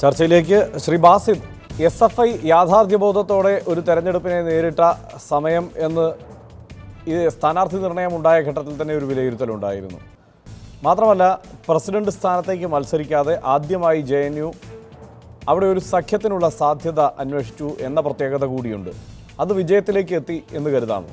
ചർച്ചയിലേക്ക് Shri Basid S F I യാഥാർത്ഥ്യബോധത്തോടെ ഒരു തെരഞ്ഞെടുപ്പിനെ നേരിട്ട സമയം എന്ന് ഈ സ്ഥാനാർത്ഥി നിർണയം ഉണ്ടായ ഘട്ടത്തിൽ തന്നെ ഒരു വിലയിരുത്തലുണ്ടായിരുന്നു. മാത്രമല്ല പ്രസിഡന്റ് സ്ഥാനത്തേക്ക് മത്സരിക്കാതെ ആദ്യമായി ജെ എൻ യു അവിടെ ഒരു സഖ്യത്തിനുള്ള സാധ്യത അന്വേഷിച്ചു എന്ന പ്രത്യേകത കൂടിയുണ്ട്. അത് വിജയത്തിലേക്ക് എത്തി എന്ന് കരുതാമോ?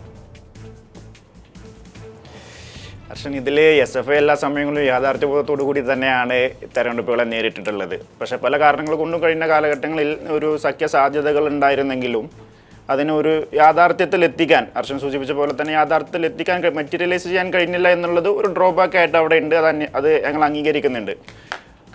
ഹർഷൻ ഇതിൽ എസ് എഫ് ഐ എല്ലാ സമയങ്ങളിലും യാഥാർത്ഥ്യബോധത്തോടു കൂടി തന്നെയാണ് തെരഞ്ഞെടുപ്പുകളെ നേരിട്ടിട്ടുള്ളത്. പക്ഷേ പല കാരണങ്ങൾ കൊണ്ടും കഴിഞ്ഞ കാലഘട്ടങ്ങളിൽ ഒരു സഖ്യ സാധ്യതകൾ ഉണ്ടായിരുന്നെങ്കിലും അതിനൊരു യാഥാർത്ഥ്യത്തിൽ എത്തിക്കാൻ ഹർഷൻ സൂചിപ്പിച്ച പോലെ തന്നെ യാഥാർത്ഥ്യത്തിൽ എത്തിക്കാൻ മെറ്റീരിയലൈസ് ചെയ്യാൻ കഴിഞ്ഞില്ല എന്നുള്ളത് ഒരു ഡ്രോബാക്ക് ആയിട്ട് അവിടെ ഉണ്ട്. അത് അത് ഞങ്ങൾ അംഗീകരിക്കുന്നുണ്ട്.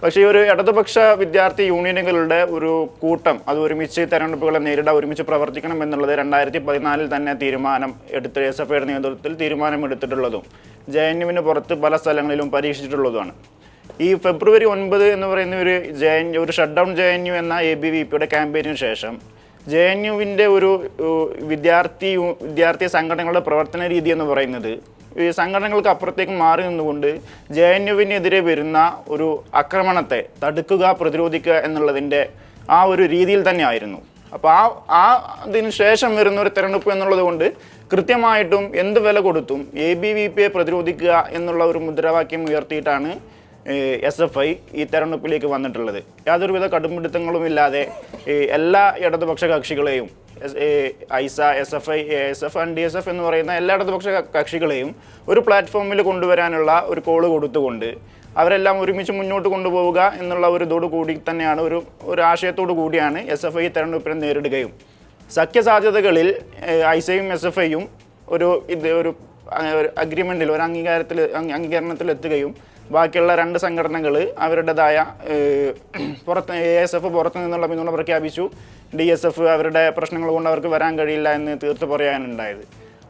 പക്ഷേ ഈ ഒരു ഇടതുപക്ഷ വിദ്യാർത്ഥി യൂണിയനുകളുടെ ഒരു കൂട്ടം അത് ഒരുമിച്ച് തെരഞ്ഞെടുപ്പുകളെ നേരിടാൻ ഒരുമിച്ച് പ്രവർത്തിക്കണം എന്നുള്ളത് രണ്ടായിരത്തി പതിനാലിൽ തന്നെ തീരുമാനം എടുത്ത് എസ് എഫ് ഐയുടെ നേതൃത്വത്തിൽ തീരുമാനമെടുത്തിട്ടുള്ളതും. ജെ എൻ യുവിന് പുറത്ത് പല സ്ഥലങ്ങളിലും പരീക്ഷിച്ചിട്ടുള്ളതുമാണ്. ഈ ഫെബ്രുവരി ഒൻപത് എന്ന് പറയുന്ന ഒരു ജെ എൻ ഒരു shut down J N U എന്ന എ ബി വി പിയുടെ ക്യാമ്പയിനു ശേഷം ജെ എൻ യുവിന്റെ ഒരു വിദ്യാർത്ഥി വിദ്യാർത്ഥി സംഘടനകളുടെ പ്രവർത്തന രീതി എന്ന് പറയുന്നത് ഈ സംഘടനകൾക്ക് അപ്പുറത്തേക്ക് മാറി നിന്നുകൊണ്ട് ജെ എൻ യുവിനെതിരെ വരുന്ന ഒരു ആക്രമണത്തെ തടുക്കുക പ്രതിരോധിക്കുക എന്നുള്ളതിന്റെ ആ ഒരു രീതിയിൽ തന്നെ ആയിരുന്നു അപ്പോൾ ആ ആ അതിന് ശേഷം വരുന്ന ഒരു തെരഞ്ഞെടുപ്പ് എന്നുള്ളത് കൊണ്ട് കൃത്യമായിട്ടും എന്ത് വില കൊടുത്തും എ ബി വി പിയെ പ്രതിരോധിക്കുക എന്നുള്ള ഒരു മുദ്രാവാക്യം ഉയർത്തിയിട്ടാണ് എസ് എഫ് ഐ ഈ തെരഞ്ഞെടുപ്പിലേക്ക് വന്നിട്ടുള്ളത്. യാതൊരുവിധ കടുംപിടുത്തങ്ങളും ഇല്ലാതെ എല്ലാ ഇടതുപക്ഷ കക്ഷികളെയും AISA S F I S F and D S F എന്ന് പറയുന്ന എല്ലാ ഇടതുപക്ഷ കക്ഷികളെയും ഒരു പ്ലാറ്റ്ഫോമിൽ കൊണ്ടുവരാനുള്ള ഒരു കോൾ കൊടുത്തുകൊണ്ട് അവരെല്ലാം ഒരുമിച്ച് മുന്നോട്ട് കൊണ്ടുപോവുക എന്നുള്ള ഒരു ഇതോട് കൂടി തന്നെയാണ് ഒരു ഒരു ആശയത്തോടു കൂടിയാണ് എസ് എഫ് ഐ തെരഞ്ഞെടുപ്പിനെ നേരിടുകയും. സഖ്യസാധ്യതകളിൽ ഐസയും എസ് എഫ് ഐയും ഒരു ഇത് ഒരു അഗ്രിമെന്റിൽ ഒരു അംഗീകാരത്തിൽ അംഗീകരണത്തിൽ എത്തുകയും ബാക്കിയുള്ള രണ്ട് സംഘടനകൾ അവരുടേതായ പുറത്ത് എ എസ് എഫ് പുറത്തു നിന്നുള്ള പിന്തുണ പ്രഖ്യാപിച്ചു. ഡി എസ് എഫ് അവരുടെ പ്രശ്നങ്ങൾ കൊണ്ട് അവർക്ക് വരാൻ കഴിയില്ല എന്ന് തീർത്ത് പറയാനുണ്ടായത്.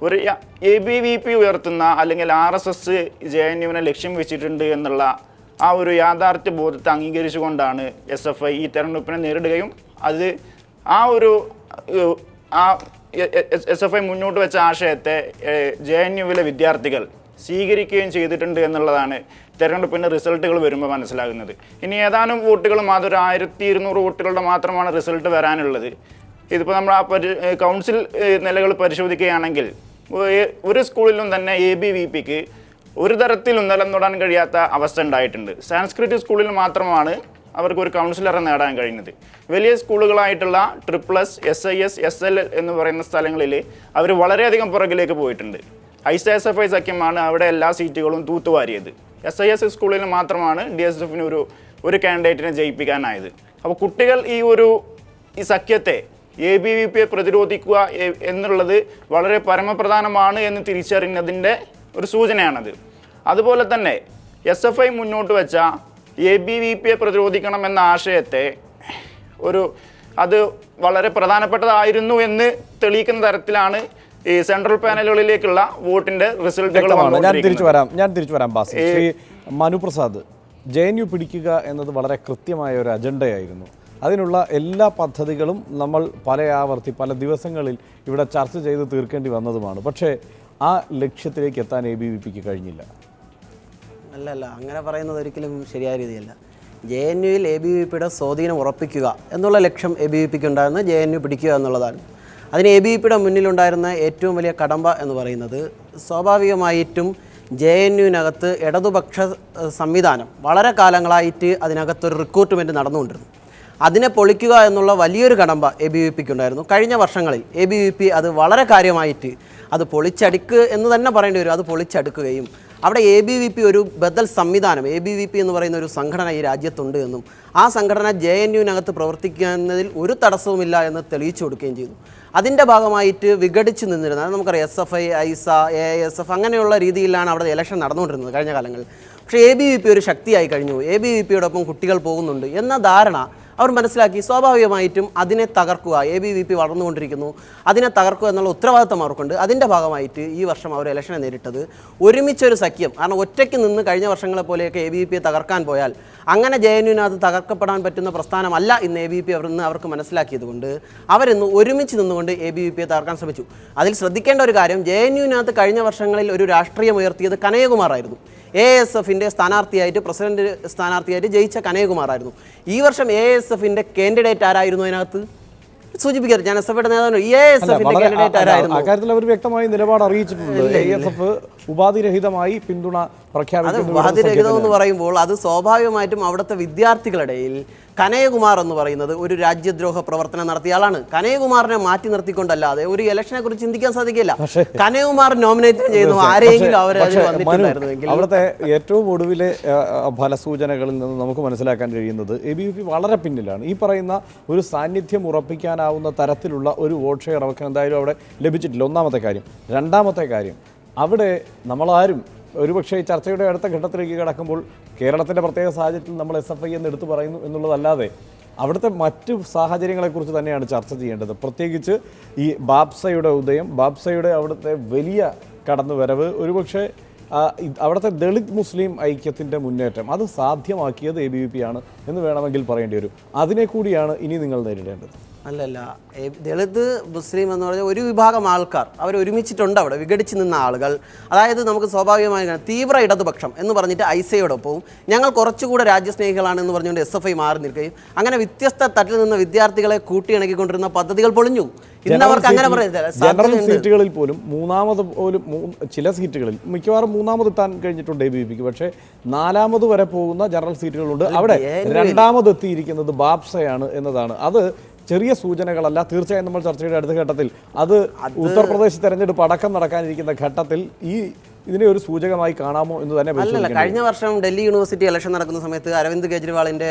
ഒരു എ ബി വി പി ഉയർത്തുന്ന അല്ലെങ്കിൽ R S S J N യുവിനെ ലക്ഷ്യം വെച്ചിട്ടുണ്ട് എന്നുള്ള ആ ഒരു യാഥാർത്ഥ്യ ബോധത്തെ അംഗീകരിച്ചുകൊണ്ടാണ് എസ് എഫ് ഐ ഈ തെരഞ്ഞെടുപ്പിനെ നേരിടുകയും അത് ആ ഒരു ആ എസ് എഫ് ഐ മുന്നോട്ട് വെച്ച ആശയത്തെ ജെ എൻ യുവിലെ വിദ്യാർത്ഥികൾ സ്വീകരിക്കുകയും ചെയ്തിട്ടുണ്ട് എന്നുള്ളതാണ് തെരഞ്ഞെടുപ്പിന്റെ റിസൾട്ടുകൾ വരുമ്പോൾ മനസ്സിലാകുന്നത്. ഇനി ഏതാനും വോട്ടുകൾ മാത്രം ഒരു ആയിരത്തി ഇരുന്നൂറ് വോട്ടുകളുടെ മാത്രമാണ് റിസൾട്ട് വരാനുള്ളത്. ഇതിപ്പോൾ നമ്മൾ ആ പരി കൗൺസിൽ നിലകൾ പരിശോധിക്കുകയാണെങ്കിൽ ഒരു സ്കൂളിലും തന്നെ എ ബി വി പിക്ക് ഒരു തരത്തിലും നിലം തൊടാൻ കഴിയാത്ത അവസ്ഥ ഉണ്ടായിട്ടുണ്ട്. സാൻസ്ക്രിറ്റ് സ്കൂളിൽ മാത്രമാണ് അവർക്ക് ഒരു കൗൺസിലറെ നേടാൻ കഴിഞ്ഞത്. വലിയ സ്കൂളുകളായിട്ടുള്ള triple S S I S S L എന്ന് പറയുന്ന സ്ഥലങ്ങളിൽ അവർ വളരെയധികം പുറകിലേക്ക് പോയിട്ടുണ്ട്. I C S F I സഖ്യമാണ് അവിടെ എല്ലാ സീറ്റുകളും തൂത്തുവാരിയത്. എസ് ഐ എസ് സ്കൂളിൽ മാത്രമാണ് ഡി എസ് എഫിന് ഒരു ഒരു കാൻഡിഡേറ്റിനെ ജയിപ്പിക്കാനായത്. അപ്പോൾ കുട്ടികൾ ഈ ഒരു ഈ സഖ്യത്തെ എ ബി വി പിയെ പ്രതിരോധിക്കുക എന്നുള്ളത് വളരെ പരമപ്രധാനമാണ് എന്ന് തിരിച്ചറിഞ്ഞതിന്റെ ഒരു സൂചനയാണത്. അതുപോലെ തന്നെ എസ് എഫ് ഐ മുന്നോട്ട് വെച്ച എ ബി വി പിയെ പ്രതിരോധിക്കണം എന്ന ആശയത്തെ ഒരു അത് വളരെ പ്രധാനപ്പെട്ടതായിരുന്നു എന്ന് തെളിയിക്കുന്ന തരത്തിലാണ് ഈ സെൻട്രൽ പാനലുകളിലേക്കുള്ള വോട്ടിന്റെ റിസൾട്ടുകൾ ഞാൻ തിരിച്ചു വരാം. ഞാൻ തിരിച്ചു വരാം ബാസ്. മനുപ്രസാദ് ജെ എൻ യു പിടിക്കുക എന്നത് വളരെ കൃത്യമായ ഒരു അജണ്ടയായിരുന്നു. അതിനുള്ള എല്ലാ പദ്ധതികളും നമ്മൾ പല ആവർത്തി പല ദിവസങ്ങളിൽ ഇവിടെ ചർച്ച ചെയ്ത് തീർക്കേണ്ടി വന്നതുമാണ്. പക്ഷേ ആ ലക്ഷ്യത്തിലേക്ക് എത്താൻ എ ബി വി പിക്ക് കഴിഞ്ഞില്ല. അല്ല അല്ല അങ്ങനെ പറയുന്നത് ഒരിക്കലും ശരിയായ രീതിയല്ല. ജെ എൻ യുയിൽ എ ബി വി പിയുടെ സ്വാധീനം ഉറപ്പിക്കുക എന്നുള്ള ലക്ഷ്യം എ ബി വി പിക്ക് ഉണ്ടായിരുന്ന ജെ എൻ യു പിടിക്കുക എന്നുള്ളതാണ്. അതിന് എ ബി വി പിയുടെ മുന്നിലുണ്ടായിരുന്ന ഏറ്റവും വലിയ കടമ്പ എന്ന് പറയുന്നത് സ്വാഭാവികമായിട്ടും ജെ എൻ യുവിനകത്ത് ഇടതുപക്ഷ സംവിധാനം വളരെ കാലങ്ങളായിട്ട് അതിനകത്തൊരു റിക്രൂട്ട്മെന്റ് നടന്നുകൊണ്ടിരുന്നു. അതിനെ പൊളിക്കുക എന്നുള്ള വലിയൊരു കടമ്പ എ ബി വി പിക്ക് ഉണ്ടായിരുന്നു കഴിഞ്ഞ വർഷങ്ങളിൽ എ ബി വി പി അത് വളരെ കാര്യമായിട്ട് അത് പൊളിച്ചടുക്ക് എന്ന് തന്നെ പറയേണ്ടി വരും. അത് പൊളിച്ചടുക്കുകയും അവിടെ എ ബി വി പി ഒരു ബദൽ സംവിധാനം എ ബി വി പി എന്ന് പറയുന്ന ഒരു സംഘടന ഈ രാജ്യത്തുണ്ട് എന്നും ആ സംഘടന ജെ എൻ യുവിനകത്ത് പ്രവർത്തിക്കുന്നതിൽ ഒരു തടസ്സവുമില്ല എന്ന് തെളിയിച്ചു കൊടുക്കുകയും ചെയ്തു. അതിന്റെ ഭാഗമായിട്ട് വിഘടിച്ച് നിന്നിരുന്നത് നമുക്കറിയാം S F I AISA A S F അങ്ങനെയുള്ള രീതിയിലാണ് അവിടെ ഇലക്ഷൻ നടന്നുകൊണ്ടിരുന്നത് കഴിഞ്ഞ കാലങ്ങളിൽ. പക്ഷേ എ ബി വി പി ഒരു ശക്തിയായി കഴിഞ്ഞു. എ ബി വി പിയോടൊപ്പം കുട്ടികൾ പോകുന്നുണ്ട് എന്ന ധാരണ അവർ മനസ്സിലാക്കി സ്വാഭാവികമായിട്ടും അതിനെ തകർക്കുക. എ ബി വി പി വളർന്നുകൊണ്ടിരിക്കുന്നു. അതിനെ തകർക്കുക എന്നുള്ള ഉത്തരവാദിത്തം അവർക്കുണ്ട്. അതിന്റെ ഭാഗമായിട്ട് ഈ വർഷം അവർ ഇലക്ഷനെ നേരിട്ടത്. ഒരുമിച്ചൊരു സഖ്യം. കാരണം ഒറ്റയ്ക്ക് നിന്ന് കഴിഞ്ഞ വർഷങ്ങളെ പോലെയൊക്കെ എ ബി പിയെ തകർക്കാൻ പോയാൽ അങ്ങനെ ജെ എൻ യുവിനകത്ത് തകർക്കപ്പെടാൻ പറ്റുന്ന പ്രസ്ഥാനമല്ല ഇന്ന് എ ബി പി അവർ ഇന്ന് അവർക്ക് മനസ്സിലാക്കിയതുകൊണ്ട് അവരിന്ന് ഒരുമിച്ച് നിന്നുകൊണ്ട് എ ബി വി പിയെ തകർക്കാൻ ശ്രമിച്ചു. അതിൽ ശ്രദ്ധിക്കേണ്ട ഒരു കാര്യം ജെ എൻ കഴിഞ്ഞ വർഷങ്ങളിൽ ഒരു രാഷ്ട്രീയം ഉയർത്തിയത് കനയകുമാറായിരുന്നു എ എസ് എഫിന്റെ സ്ഥാനാർത്ഥിയായിട്ട് പ്രസിഡന്റ് സ്ഥാനാർത്ഥിയായിട്ട് ജയിച്ച കനയകുമാറായിരുന്നു ഈ വർഷം എ എസ് എഫിന്റെ കാൻഡിഡേറ്റ് ആരായിരുന്നു അതിനകത്ത്? സൂചിപ്പിക്കരുത് ജനസഭയുടെ എസ് എഫിയുടെ നേതാവ് എ എസ് എഫിന്റെ കാൻഡിഡേറ്റ് ആരായിരുന്നു? അക്കാര്യത്തിൽ അവർ വ്യക്തമായി നിലപാട് അറിയിച്ചിട്ടുണ്ട്. എ എസ് എഫ് ഉപാധിരഹിതമായി പിന്തുണ പ്രഖ്യാപിക്കുന്നത് ഉപാധിരഹിതം എന്ന് പറയുമ്പോൾ അത് സ്വാഭാവികമായിട്ടും അവിടുത്തെ വിദ്യാർത്ഥികളിടയിൽ കനയകുമാർ എന്ന് പറയുന്നത് ഒരു രാജ്യദ്രോഹ പ്രവർത്തനം നടത്തിയ ആളാണ്. കനയകുമാറിനെ മാറ്റി നിർത്തിക്കൊണ്ടല്ലാതെ ഒരു ഇലക്ഷനെ കുറിച്ച് ചിന്തിക്കാൻ സാധിക്കില്ല. കനയകുമാർ നോമിനേറ്റ് ചെയ്യുന്നു ആരെങ്കിലും അവരെ അവിടുത്തെ ഏറ്റവും ഒടുവിലെ ഫലസൂചനകളിൽ നിന്ന് നമുക്ക് മനസ്സിലാക്കാൻ കഴിയുന്നത് എ ബി പി വളരെ പിന്നിലാണ്. ഈ പറയുന്ന ഒരു സാന്നിധ്യം ഉറപ്പിക്കാനാവുന്ന തരത്തിലുള്ള ഒരു വോട്ട് ഷെയർ അവർക്ക് എന്തായാലും അവിടെ ലഭിച്ചിട്ടില്ല. ഒന്നാമത്തെ കാര്യം. രണ്ടാമത്തെ കാര്യം. അവിടെ നമ്മളാരും ഒരുപക്ഷെ ചർച്ചയുടെ അടുത്ത ഘട്ടത്തിലേക്ക് കടക്കുമ്പോൾ കേരളത്തിന്റെ പ്രത്യേക സാഹചര്യത്തിൽ നമ്മൾ എസ് എഫ് ഐ എന്ന് എടുത്തു പറയുന്നു എന്നുള്ളതല്ലാതെ അവിടുത്തെ മറ്റു സാഹചര്യങ്ങളെക്കുറിച്ച് തന്നെയാണ് ചർച്ച ചെയ്യേണ്ടത്. പ്രത്യേകിച്ച് ഈ ബാബ്സയുടെ ഉദയം ബാബ്സയുടെ അവിടുത്തെ വലിയ കടന്നുവരവ് ഒരുപക്ഷെ അവിടുത്തെ ദളിത് മുസ്ലിം ഐക്യത്തിന്റെ മുന്നേറ്റം അത് സാധ്യമാക്കിയത് എ ബി വി പി ആണ് എന്ന് വേണമെങ്കിൽ പറയേണ്ടി വരും. അതിനെ കൂടിയാണ് ഇനി നിങ്ങൾ നേരിടേണ്ടത്. അല്ലല്ല. ദളിത് മുസ്ലിം എന്ന് പറഞ്ഞാൽ ഒരു വിഭാഗം ആൾക്കാർ. അവർ ഒരുമിച്ചിട്ടുണ്ട് അവിടെ വിഘടിച്ച് നിന്ന ആളുകൾ. അതായത് നമുക്ക് സ്വാഭാവികമായി തീവ്ര ഇടതുപക്ഷം എന്ന് പറഞ്ഞിട്ട് ഐസയോടൊപ്പവും ഞങ്ങൾ കുറച്ചുകൂടെ രാജ്യസ്നേഹികളാണ് എന്ന് പറഞ്ഞുകൊണ്ട് എസ് എഫ് ഐ മാറി നിൽക്കുകയും അങ്ങനെ വ്യത്യസ്ത തട്ടിൽ നിന്ന് വിദ്യാർത്ഥികളെ കൂട്ടിയിണക്കിക്കൊണ്ടിരുന്ന പദ്ധതികൾ പൊളിഞ്ഞു. ഇന്നവർക്ക് അങ്ങനെ ജനറൽ സീറ്റുകളിൽ പോലും മൂന്നാമത് പോലും ചില സീറ്റുകളിൽ മിക്കവാറും മൂന്നാമത് എത്താൻ കഴിഞ്ഞിട്ടുണ്ട് എ ബി പിക്ക് പക്ഷേ നാലാമത് വരെ പോകുന്ന ജനറൽ സീറ്റുകളുണ്ട് അവിടെ. രണ്ടാമത് എത്തിയിരിക്കുന്നത് ബാപ്സയാണ് എന്നതാണ്. അത് ചെറിയ സൂചനകളല്ല. തീർച്ചയായും നമ്മൾ ചർച്ചയുടെ അടുത്ത ഘട്ടത്തിൽ അത് ഉത്തർപ്രദേശ് തെരഞ്ഞെടുപ്പ് അടക്കം നടക്കാനിരിക്കുന്ന ഘട്ടത്തിൽ ഈ ഇതിനെ ഒരു സൂചകമായി കാണാമോ എന്ന് തന്നെ അല്ലല്ല കഴിഞ്ഞ വർഷം ഡൽഹി യൂണിവേഴ്സിറ്റി ഇലക്ഷൻ നടക്കുന്ന സമയത്ത് അരവിന്ദ് കെജ്രിവാളിന്റെ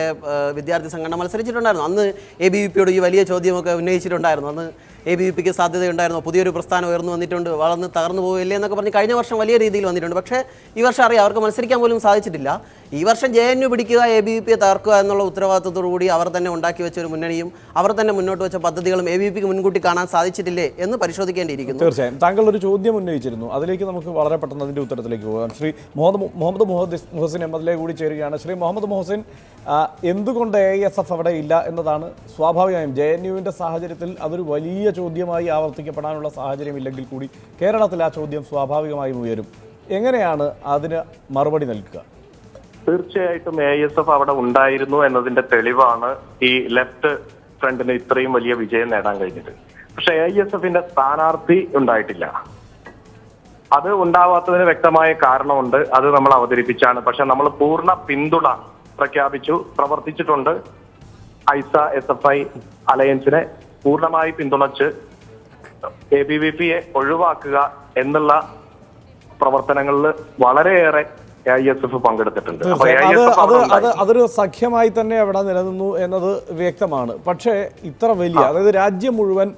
വിദ്യാർത്ഥി സംഘടന മത്സരിച്ചിട്ടുണ്ടായിരുന്നു. അന്ന് എ ബി വി പിയോട് ഈ വലിയ ചോദ്യമൊക്കെ ഉന്നയിച്ചിട്ടുണ്ടായിരുന്നു. അന്ന് എ ബി വി പിക്ക് സാധ്യതയുണ്ടായിരുന്നു. പുതിയൊരു പ്രസ്ഥാനം ഉയർന്നു വന്നിട്ടുണ്ട്. വളർന്ന് തകർന്നു പോവില്ലേ എന്നൊക്കെ പറഞ്ഞ് കഴിഞ്ഞ വർഷം വലിയ രീതിയിൽ വന്നിട്ടുണ്ട്. പക്ഷേ ഈ വർഷം അറിയാം അവർക്ക് മത്സരിക്കാൻ പോലും സാധിച്ചിട്ടില്ല. ഈ വർഷം ജെ എൻ യു പിടിക്കുക എ ബി വി പിയെ തകർക്കുക എന്നുള്ള ഉത്തരവാദിത്തത്തോടു കൂടി അവർ തന്നെ ഉണ്ടാക്കി വെച്ച ഒരു മുന്നണിയും അവർ തന്നെ മുന്നോട്ട് വെച്ച പദ്ധതികളും എ ബി വി പിക്ക് മുൻകൂട്ടി കാണാൻ സാധിച്ചിട്ടില്ലേ എന്ന് പരിശോധിക്കേണ്ടിയിരിക്കുന്നു. തീർച്ചയായും. താങ്കൾ ഒരു ചോദ്യം ഉന്നയിച്ചിരുന്നു. അതിലേക്ക് നമുക്ക് വളരെ പെട്ടെന്ന് അതിന്റെ ഉത്തരത്തിലേക്ക് പോകാം. Shri Muhammad Muhammad Muhsin M L A കൂടി ചേരുകയാണ്. ശ്രീ മുഹമ്മദ് മുഹസിൻ എന്തുകൊണ്ട് എ എസ് എഫ് അവിടെ ഇല്ല എന്നതാണ് സ്വാഭാവികമായും. ജെ എൻ യുവിന്റെ സാഹചര്യത്തിൽ അതൊരു ചോദ്യമായി ആവർത്തിക്കപ്പെടാനുള്ള സാഹചര്യമില്ലെങ്കിൽ കൂടി കേരളത്തിൽ ആ ചോദ്യം സ്വാഭാവികമായും ഉയരും. എങ്ങനെയാണ് അതിന് മറുപടി നൽകുക? തീർച്ചയായിട്ടും എ എസ് എഫ് അവിടെ ഉണ്ടായിരുന്നു എന്നതിന്റെ തെളിവാണ് ഈ ലെഫ്റ്റ് ഫ്രണ്ടിന് ഇത്രയും വലിയ വിജയം നേടാൻ കഴിഞ്ഞത്. പക്ഷെ എ എസ് എഫിന്റെ സ്ഥാനാർത്ഥി ഉണ്ടായിട്ടില്ല. അത് ഉണ്ടാവാത്തതിന് വ്യക്തമായ കാരണമുണ്ട്. അത് നമ്മൾ അവതരിപ്പിച്ചാണ്. പക്ഷെ നമ്മൾ പൂർണ പിന്തുണ പ്രഖ്യാപിച്ചു പ്രവർത്തിച്ചിട്ടുണ്ട്. ഐസ എസ് എഫ് ഐ അലയൻസിനെ പൂർണമായി പിന്തുണച്ച് എ ബി വി പിയെ ഒഴിവാക്കുക എന്നുള്ള പ്രവർത്തനങ്ങളിൽ വളരെയേറെ പങ്കെടുത്തിട്ടുണ്ട്. അത്. അതൊരു സഖ്യമായി തന്നെ അവിടെ നിലനിന്നു എന്നത് വ്യക്തമാണ്. പക്ഷേ ഇത്ര വലിയ അതായത് രാജ്യം മുഴുവൻ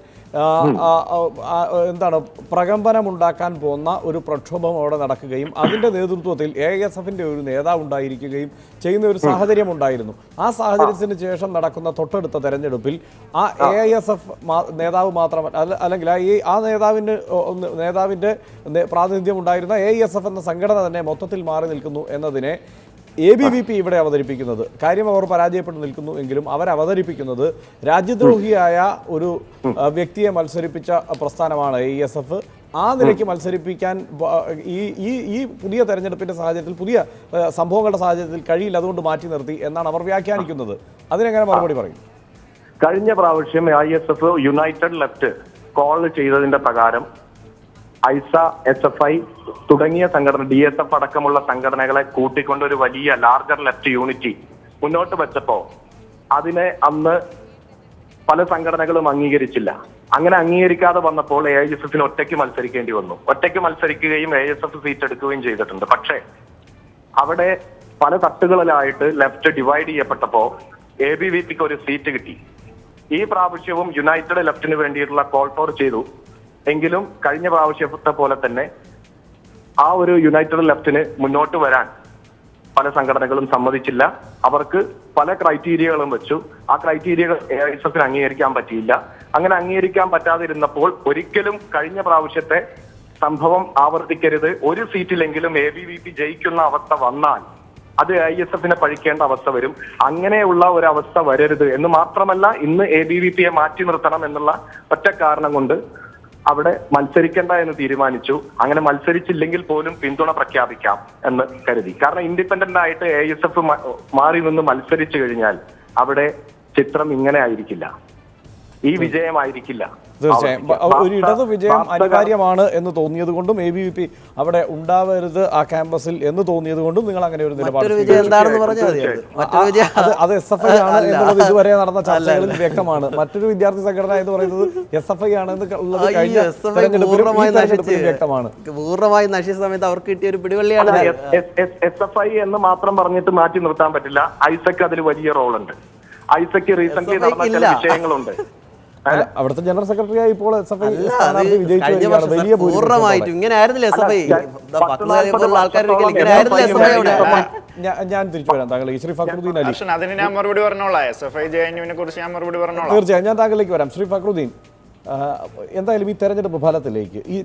എന്താണ് പ്രകമ്പനമുണ്ടാക്കാൻ പോകുന്ന ഒരു പ്രക്ഷോഭം അവിടെ നടക്കുകയും അതിന്റെ നേതൃത്വത്തിൽ എ എസ് എഫിന്റെ ഒരു നേതാവ് ഉണ്ടായിരിക്കുകയും ചെയ്യുന്ന ഒരു സാഹചര്യം ഉണ്ടായിരുന്നു. ആ സാഹചര്യത്തിന് ശേഷം നടക്കുന്ന തൊട്ടടുത്ത തെരഞ്ഞെടുപ്പിൽ ആ എ എസ് എഫ് നേതാവ് മാത്രമല്ല അല്ല- അല്ലെങ്കിൽ ആ ഈ ആ നേതാവിന് നേതാവിന്റെ പ്രാതിനിധ്യം ഉണ്ടായിരുന്ന എ എസ് എഫ് എന്ന സംഘടന തന്നെ മൊത്തത്തിൽ മാറി നിൽക്കുന്നു എന്നതിനെ എ ബി വി പി ഇവിടെ അവതരിപ്പിക്കുന്നത്. കാര്യം അവർ പരാജയപ്പെട്ട് നിൽക്കുന്നു എങ്കിലും അവർ അവതരിപ്പിക്കുന്നത് രാജ്യദ്രോഹിയായ ഒരു വ്യക്തിയെ മത്സരിപ്പിച്ച പ്രസ്ഥാനമാണ് ഐ എസ് എഫ് ആ നിലയ്ക്ക് മത്സരിപ്പിക്കാൻ ഈ ഈ ഈ പുതിയ തെരഞ്ഞെടുപ്പിന്റെ സാഹചര്യത്തിൽ പുതിയ സംഭവങ്ങളുടെ സാഹചര്യത്തിൽ കഴിയില്ല. അതുകൊണ്ട് മാറ്റി നിർത്തി എന്നാണ് അവർ വ്യാഖ്യാനിക്കുന്നത്. അതിനെങ്ങനെ മറുപടി പറയും? കഴിഞ്ഞ പ്രാവശ്യം I S F united left call ചെയ്തതിന്റെ പ്രകാരം ഐസ എസ് എഫ് ഐ തുടങ്ങിയ സംഘടന ഡി എസ് എഫ് അടക്കമുള്ള സംഘടനകളെ കൂട്ടിക്കൊണ്ട് ഒരു വലിയ ലാർജർ ലെഫ്റ്റ് യൂണിറ്റി മുന്നോട്ട് വെച്ചപ്പോ അതിനെ അന്ന് പല സംഘടനകളും അംഗീകരിച്ചില്ല. അങ്ങനെ അംഗീകരിക്കാതെ വന്നപ്പോൾ എ ഐ എസ് എഫിന് ഒറ്റയ്ക്ക് മത്സരിക്കേണ്ടി വന്നു. ഒറ്റയ്ക്ക് മത്സരിക്കുകയും എ എസ് എഫ് സീറ്റ് എടുക്കുകയും ചെയ്തിട്ടുണ്ട്. പക്ഷേ അവിടെ പല തട്ടുകളിലായിട്ട് ലെഫ്റ്റ് ഡിവൈഡ് ചെയ്യപ്പെട്ടപ്പോ എ ബി വി പിക്ക് ഒരു സീറ്റ് കിട്ടി. ഈ പ്രാവശ്യവും യുണൈറ്റഡ് ലെഫ്റ്റിന് വേണ്ടിയിട്ടുള്ള കോൾ ഫോർ ചെയ്തു. എങ്കിലും കഴിഞ്ഞ പ്രാവശ്യത്തെ പോലെ തന്നെ ആ ഒരു യുണൈറ്റഡ് ലെഫ്റ്റിന് മുന്നോട്ട് വരാൻ പല സംഘടനകളും സമ്മതിച്ചില്ല. അവർക്ക് പല ക്രൈറ്റീരിയകളും വെച്ചു. ആ ക്രൈറ്റീരിയകൾ എ എസ് എഫിന് അംഗീകരിക്കാൻ പറ്റിയില്ല. അങ്ങനെ അംഗീകരിക്കാൻ പറ്റാതിരുന്നപ്പോൾ ഒരിക്കലും കഴിഞ്ഞ പ്രാവശ്യത്തെ സംഭവം ആവർത്തിക്കരുത്. ഒരു സീറ്റിലെങ്കിലും എ ബി വി പി ജയിക്കുന്ന അവസ്ഥ വന്നാൽ അത് ഐ എസ് എഫിനെ പഴിക്കേണ്ട അവസ്ഥ വരും. അങ്ങനെയുള്ള ഒരു അവസ്ഥ വരരുത് എന്ന് മാത്രമല്ല ഇന്ന് എ ബി വി പിയെ മാറ്റി നിർത്തണം എന്നുള്ള ഒറ്റ കാരണം കൊണ്ട് അവിടെ മത്സരിക്കേണ്ട എന്ന് തീരുമാനിച്ചു. അങ്ങനെ മത്സരിച്ചില്ലെങ്കിൽ പോലും പിന്തുണ പ്രഖ്യാപിക്കാം എന്ന് കരുതി. കാരണം ഇൻഡിപെൻഡന്റ് ആയിട്ട് എ എസ് എഫ് മാറി നിന്ന് മത്സരിച്ചു കഴിഞ്ഞാൽ അവിടെ ചിത്രം ഇങ്ങനെ ആയിരിക്കില്ല. ഈ വിജയമായിരിക്കില്ല. തീർച്ചയായും. ഒരു ഇടത് വിജയം അനിവാര്യമാണ് എന്ന് തോന്നിയത് കൊണ്ടും എ ബി വി പി അവിടെ ഉണ്ടാവരുത് ആ ക്യാമ്പസിൽ എന്ന് തോന്നിയത് കൊണ്ടും നിങ്ങൾ അങ്ങനെ ഒരു നിലപാട് അത്. എസ് എഫ് ഐ ആണ് എന്നുള്ളത് ഇതുവരെ നടന്ന ചർച്ചകളിൽ വ്യക്തമാണ്. മറ്റൊരു വിദ്യാർത്ഥി സംഘടന എന്ന് പറയുന്നത് എസ് എഫ് ഐ ആണ് എന്നുള്ളത് കഴിഞ്ഞ വ്യക്തമാണ്. പൂർണമായി നശിച്ച സമയത്ത് അവർക്ക് കിട്ടിയ ഒരു പിടിവള്ളിയാണ് എസ് എഫ് ഐ എന്ന് മാത്രം പറഞ്ഞിട്ട് മാറ്റി നിർത്താൻ പറ്റില്ല. ഐസക് അതിൽ വലിയ റോളുണ്ട്. ഐസക്ക് റീസെന്റ് നടന്ന ചില വിഷയങ്ങളുണ്ട്. അവിടുത്തെ ജനറൽ സെക്രട്ടറി ആയി ഇപ്പോൾ പൂർണമായിട്ടും ഇങ്ങനെ ആയിരുന്നില്ല എസ് എഫ് ഐ ഞാൻ- തിരിച്ചു വരാം താങ്കൾ ശ്രീ ഫക്രുദ്ദീൻ അലി. അതിന് ഞാൻ മറുപടി പറഞ്ഞോളാം. എസ് എഫ് ഐ ജെ കുറിച്ച് ഞാൻ മറുപടി പറഞ്ഞോളാം. തീർച്ചയായും ഞാൻ താങ്കളിലേക്ക് വരാം. ശ്രീ ഫക്രുദ്ദീൻ എന്തായാലും ഈ തെരഞ്ഞെടുപ്പ് ഫലത്തിലേക്ക് ഈ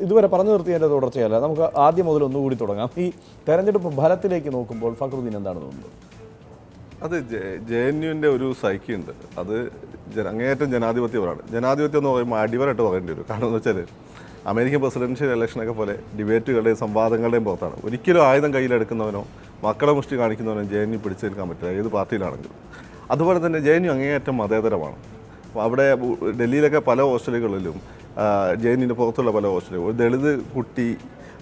ഇതുവരെ പറഞ്ഞു നിർത്തിയതിന്റെ തുടർച്ചയല്ല നമുക്ക് ആദ്യം മുതൽ ഒന്നുകൂടി തുടങ്ങാം. ഈ തെരഞ്ഞെടുപ്പ് ഫലത്തിലേക്ക് നോക്കുമ്പോൾ ഫക്രുദ്ദീൻ എന്താണ് തോന്നുന്നത്? അത് ജെ എൻ യുവിന്റെ ഒരു സൈക്കി ഉണ്ട്. അത് അങ്ങേയറ്റം ജനാധിപത്യപരമാണ്. ജനാധിപത്യം എന്ന് പറയുമ്പോൾ അടിവരായിട്ട് പറയേണ്ടി വരും. കാരണം എന്ന് വെച്ചാൽ അമേരിക്കൻ പ്രസിഡൻഷ്യൽ ഇലക്ഷനൊക്കെ പോലെ ഡിബേറ്റുകളുടെയും സംവാദങ്ങളുടെയും പുറത്താണ്. ഒരിക്കലും ആയുധം കയ്യിലെടുക്കുന്നവനോ മക്കളെ മുഷ്ടി കാണിക്കുന്നവനോ ജെ എൻ യു പിടിച്ചു നിൽക്കാൻ പറ്റില്ല. ഏത് പാർട്ടിയിലാണെങ്കിലും. അതുപോലെ തന്നെ ജെ എൻ യു അങ്ങേയറ്റം മതേതരമാണ്. അവിടെ ഡൽഹിയിലൊക്കെ പല ഹോസ്റ്റലുകളിലും ജെ എൻ യുവിന്റെ പുറത്തുള്ള പല ഹോസ്റ്റലുകൾ ഒരു ദളിത് കുട്ടി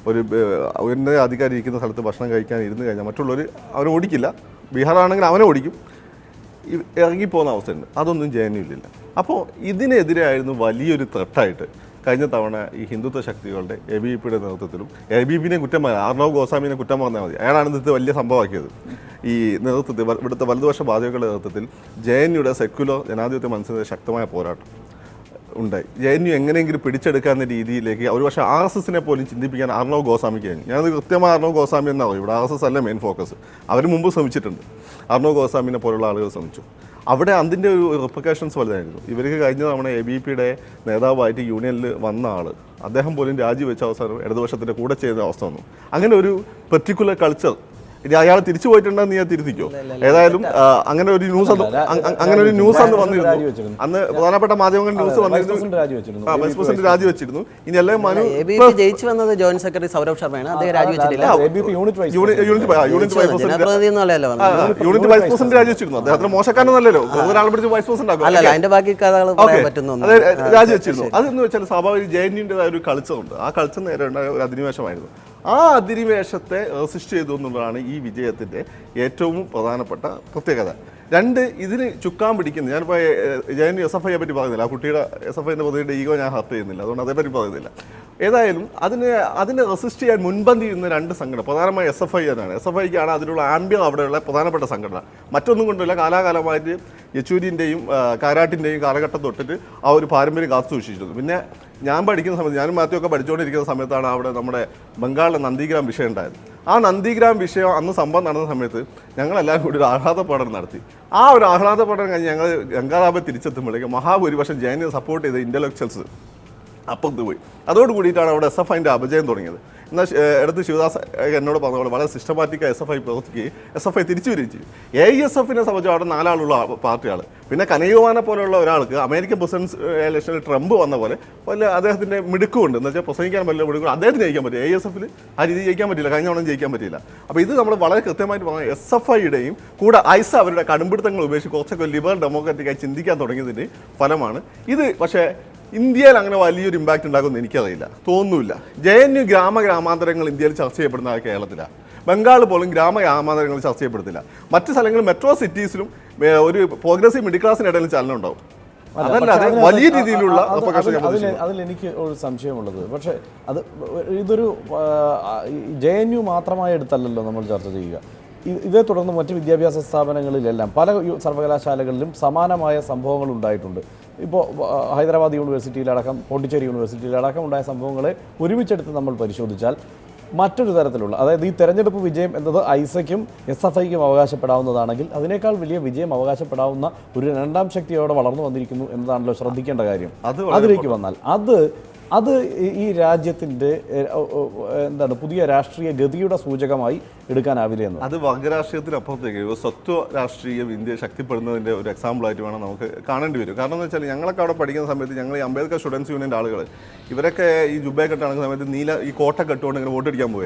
ഒരു ഉന്നത അധികാരി ഇരിക്കുന്ന സ്ഥലത്ത് ഭക്ഷണം കഴിക്കാൻ ഇരുന്ന് കഴിഞ്ഞാൽ മറ്റുള്ളവർ അവരോടിക്കില്ല ബീഹാറാണെങ്കിൽ അവനെ ഓടിക്കും. ഇറങ്ങിപ്പോകുന്ന അവസ്ഥയുണ്ട്. അതൊന്നും ജയനില്ല അപ്പോൾ ഇതിനെതിരെയായിരുന്നു വലിയൊരു ത്രെട്ടായിട്ട് കഴിഞ്ഞ തവണ ഈ ഹിന്ദുത്വ ശക്തികളുടെ എ ബി പിയുടെ നേതൃത്വത്തിലും എ ബി പിനെ കുറ്റം പറയാം ആർണവ് ഗോസ്വാമിനെ കുറ്റം പറഞ്ഞാൽ മതി. അയാളാണ് ഇത് വലിയ സംഭവമാക്കിയത്. ഈ നേതൃത്വത്തിൽ ഇവിടുത്തെ വലതുപക്ഷ ബാധകളുടെ നേതൃത്വത്തിൽ ജെ എൻ യുടെ സെക്യുലർ ജനാധിപത്യ മനസ്സിന്റെ ശക്തമായ പോരാട്ടം. ഉണ്ടായി. ജെ എൻ യു എങ്ങനെയെങ്കിലും പിടിച്ചെടുക്കാവുന്ന രീതിയിലേക്ക് ഒരു പക്ഷേ ആർ എസ് എസിനെ പോലും ചിന്തിപ്പിക്കാൻ അർണവ് ഗോസ്വാമിക്ക് കഴിഞ്ഞു. ഞാനത് കൃത്യമായി അർണവ് ഗോസ്വാമി എന്നാവും ഇവിടെ ആർ എസ് എസ് അല്ല മെയിൻ ഫോക്കസ് അവർ മുമ്പ് ശ്രമിച്ചിട്ടുണ്ട്. അർണവ് ഗോസ്വാമിനെ പോലുള്ള ആളുകൾ ശ്രമിച്ചു. അവിടെ അതിന്റെ ഒരു റിപ്ലിക്കേഷൻസ് വലുതായിരുന്നു. ഇവർക്ക് കഴിഞ്ഞ തവണ എ ബി പിയുടെ നേതാവായിട്ട് യൂണിയനിൽ വന്ന ആൾ അദ്ദേഹം പോലും രാജിവെച്ച അവസരം ഇടതുപക്ഷത്തിന്റെ കൂടെ ചെയ്യുന്ന അവസ്ഥ വന്നു. അങ്ങനെ ഒരു പെർട്ടിക്കുലർ കൾച്ചർ ഇനി അയാൾ തിരിച്ചു പോയിട്ടുണ്ടെന്ന് ഞാൻ തിരുത്തിക്കോ. ഏതായാലും അങ്ങനെ ഒരു ന്യൂസ് അങ്ങനെ ഒരു ന്യൂസ് അന്ന് വന്നിരുന്നു. അന്ന് പ്രധാനപ്പെട്ട മാധ്യമങ്ങൾ ന്യൂസ് വന്നിരുന്നു. വൈസ് പ്രസിഡന്റ് രാജിവെച്ചിരുന്നു. ഇനി എല്ലാം മനു ജയിച്ചു വന്നത് ജോയിന്റ് സെക്രട്ടറി സൗരഭ് ശർമ്മയാണ്. അദ്ദേഹം രാജിവെച്ചിട്ടില്ല. Unit vice unit unit unit vice president രാജിവെച്ചിരുന്നു. അദ്ദേഹത്തിന് മോശക്കാരനല്ലല്ലോ ഒരാളെ പിടിച്ച് വൈസ് പ്രസിഡന്റ് ആക്കും? അല്ല അതിന്റെ ബാക്കി കഥകൾ പറ്റുന്നു രാജിവെച്ചിരുന്നു. അതെന്ന് വെച്ചാൽ സ്വാഭാവിക ജെ എൻ യുന്റെതായ ഒരു കൾച്ചർ ആ കളിച്ച നേരെ ഒരു അധിനിവേശമായിരുന്നു. ആ അധിനിവേശത്തെ റെസിസ്റ്റ് ചെയ്തു എന്നുള്ളതാണ് ഈ വിജയത്തിന്റെ ഏറ്റവും പ്രധാനപ്പെട്ട പ്രത്യേകത. രണ്ട് ഇതിന് ചുക്കാൻ പിടിക്കുന്ന. ഞാനിപ്പോൾ എൻ എസ് എഫ് ഐയെ പറ്റി പറയുന്നില്ല. ആ കുട്ടിയുടെ എസ് എഫ് ഐന്റെ പ്രതിയുടെ ഈഗോ ഞാൻ ഹർട്ട് ചെയ്യുന്നില്ല. അതുകൊണ്ട് അതേപറ്റി പറയുന്നില്ല. ഏതായാലും അതിന് അതിനെ റെസിസ്റ്റ് ചെയ്യാൻ മുൻപന്തി ചെയ്യുന്ന രണ്ട് സംഘടന പ്രധാനമായി എസ് എഫ് ഐ തന്നെയാണ്. എസ് എഫ് ഐക്കാണ് അതിലുള്ള ആംബ്യം അവിടെയുള്ള പ്രധാനപ്പെട്ട സംഘടന. മറ്റൊന്നും കൊണ്ടല്ല കാലാകാലമായിട്ട് യെച്ചൂരിന്റെയും കാരാട്ടിന്റെയും കാലഘട്ടം തൊട്ടിട്ട് ആ ഒരു പാരമ്പര്യം കാത്തു സൂക്ഷിച്ചിരുന്നു പിന്നെ ഞാൻ പഠിക്കുന്ന സമയത്ത് ഞാനും മാത്യു ഒക്കെ പഠിച്ചുകൊണ്ടിരിക്കുന്ന സമയത്താണ് അവിടെ നമ്മുടെ ബംഗാളിലെ നന്ദിഗ്രാം വിഷയം ഉണ്ടായത്. ആ നന്ദിഗ്രാം വിഷയം അന്ന് സംഭവം നടന്ന സമയത്ത് ഞങ്ങളെല്ലാവരും കൂടി ഒരു ആഹ്ലാദ പഠനം നടത്തി. ആ ഒരു ആഹ്ലാദ പഠനം കഴിഞ്ഞ് ഞങ്ങൾ ഗംഗാറാബ് തിരിച്ചെത്തുമ്പോഴേക്കും മഹാഭൂരിപക്ഷം ജയനെ സപ്പോർട്ട് ചെയ്ത ഇന്റലക്ച്വൽസ് അപ്പുറത്ത് പോയി. അതോട് കൂടിയിട്ടാണ് അവിടെ എസ് എഫ് ഐന്റെ അപജയം തുടങ്ങിയത്. എന്നാൽ എടുത്ത് ശിവദാസ് എന്നോട് പറഞ്ഞ പോലെ വളരെ സിസ്റ്റമാറ്റിക്കായി എസ് എഫ് ഐ പ്രവർത്തിക്കുകയും എസ് എഫ് ഐ തിരിച്ചു ചെയ്യും എ എസ് എഫിനെ സംബന്ധിച്ച് അവിടെ നാലാളുള്ള പാർട്ടിയാണ് പിന്നെ കനയുവാനെ പോലെയുള്ള ഒരാൾക്ക് അമേരിക്കൻ പ്രസിഡൻസ് ഇലക്ഷനിൽ ട്രംപ് വന്ന പോലെ വല്ല അദ്ദേഹത്തിന്റെ മിടുക്കുമുണ്ട്. എന്ന് വെച്ചാൽ പ്രസംഗിക്കാൻ പറ്റില്ല മിടുക്കും അദ്ദേഹത്തിന് ജയിക്കാൻ പറ്റില്ല. എ എസ് എഫിൽ ആ രീതി ജയിക്കാൻ പറ്റില്ല. കഴിഞ്ഞ തവണ ജയിക്കാൻ പറ്റില്ല അപ്പോൾ ഇത് നമ്മൾ വളരെ കൃത്യമായിട്ട് പറഞ്ഞ എസ് എഫ് ഐയുടെയും കൂടെ ഐസ അവരുടെ കടുംപിടുത്തങ്ങൾ ഉപേക്ഷിച്ച് കുറച്ചൊക്കെ ലിബറൽ ഡെമോക്രാറ്റിക്കായി ചിന്തിക്കാൻ തുടങ്ങിയതിന്റെ ഫലമാണ്. ഇത് പക്ഷേ ഇന്ത്യയിൽ അങ്ങനെ വലിയൊരു ഇമ്പാക്റ്റ് ഉണ്ടാക്കുമെന്ന് എനിക്കറിയില്ല. തോന്നുന്നില്ല. ജെ എൻ യു ഗ്രാമ ഗ്രാമാന്തരങ്ങൾ ഇന്ത്യയിൽ ചർച്ച ചെയ്യപ്പെടുന്ന കേരളത്തിലാണ് ബംഗാൾ പോലും ഗ്രാമ ഗ്രാമാന്തരങ്ങൾ ചർച്ച ചെയ്യപ്പെടുത്തില്ല. മറ്റു സ്ഥലങ്ങളിൽ മെട്രോ സിറ്റീസിലും ഒരു പ്രോഗ്രസീവ് മിഡിൽ ക്ലാസ്സിനിടയിൽ ചലനം ഉണ്ടാവും അതല്ലാതെ വലിയ രീതിയിലുള്ള അതിൽ എനിക്ക് ഒരു സംശയമുള്ളത്. പക്ഷേ അത് ഇതൊരു ജെ എൻ യു മാത്രമായി എടുത്തല്ലല്ലോ നമ്മൾ ചർച്ച ചെയ്യുക. ഇതേ തുടർന്ന് മറ്റ് വിദ്യാഭ്യാസ സ്ഥാപനങ്ങളിലെല്ലാം പല സർവകലാശാലകളിലും സമാനമായ സംഭവങ്ങൾ ഉണ്ടായിട്ടുണ്ട്. ഇപ്പോൾ ഹൈദരാബാദ് യൂണിവേഴ്സിറ്റിയിലടക്കം പോണ്ടിച്ചേരി യൂണിവേഴ്സിറ്റിയിലടക്കം ഉണ്ടായ സംഭവങ്ങളെ ഒരുമിച്ചെടുത്ത് നമ്മൾ പരിശോധിച്ചാൽ മറ്റൊരു തരത്തിലുള്ള അതായത് ഈ തെരഞ്ഞെടുപ്പ് വിജയം എന്നത് ഐസയ്ക്കും എസ് എഫ് ഐക്കും അവകാശപ്പെടാവുന്നതാണെങ്കിൽ അതിനേക്കാൾ വലിയ വിജയം അവകാശപ്പെടാവുന്ന ഒരു രണ്ടാം ശക്തിയോടെ വളർന്നു വന്നിരിക്കുന്നു എന്നതാണല്ലോ ശ്രദ്ധിക്കേണ്ട കാര്യം. അത് അതിലേക്ക് വന്നാൽ അത് അത് ഈ- രാജ്യത്തിന്റെ എന്താണ് പുതിയ രാഷ്ട്രീയ ഗതിയുടെ സൂചകമായി എടുക്കാനാവില്ല എന്ന്. അത് വർഗരാഷ്ട്രീയത്തിനപ്പുറത്തേക്ക് സ്വത്വ രാഷ്ട്രീയം ഇന്ത്യ ശക്തിപ്പെടുന്നതിന്റെ ഒരു എക്സാമ്പിളായിട്ട് വേണം നമുക്ക് കാണേണ്ടി വരും. കാരണം എന്ന് വെച്ചാൽ ഞങ്ങളൊക്കെ അവിടെ പഠിക്കുന്ന സമയത്ത് ഞങ്ങൾ ഈ അംബേദ്കർ സ്റ്റുഡൻസ് യൂണിയന്റെ ആളുകൾ ഇവരൊക്കെ ഈ ജുബേ കെട്ടണ സമയത്ത് നീല ഈ കോട്ട കെട്ടുകൊണ്ട് ഇങ്ങനെ വോട്ടടിക്കാൻ പോയിരുന്നു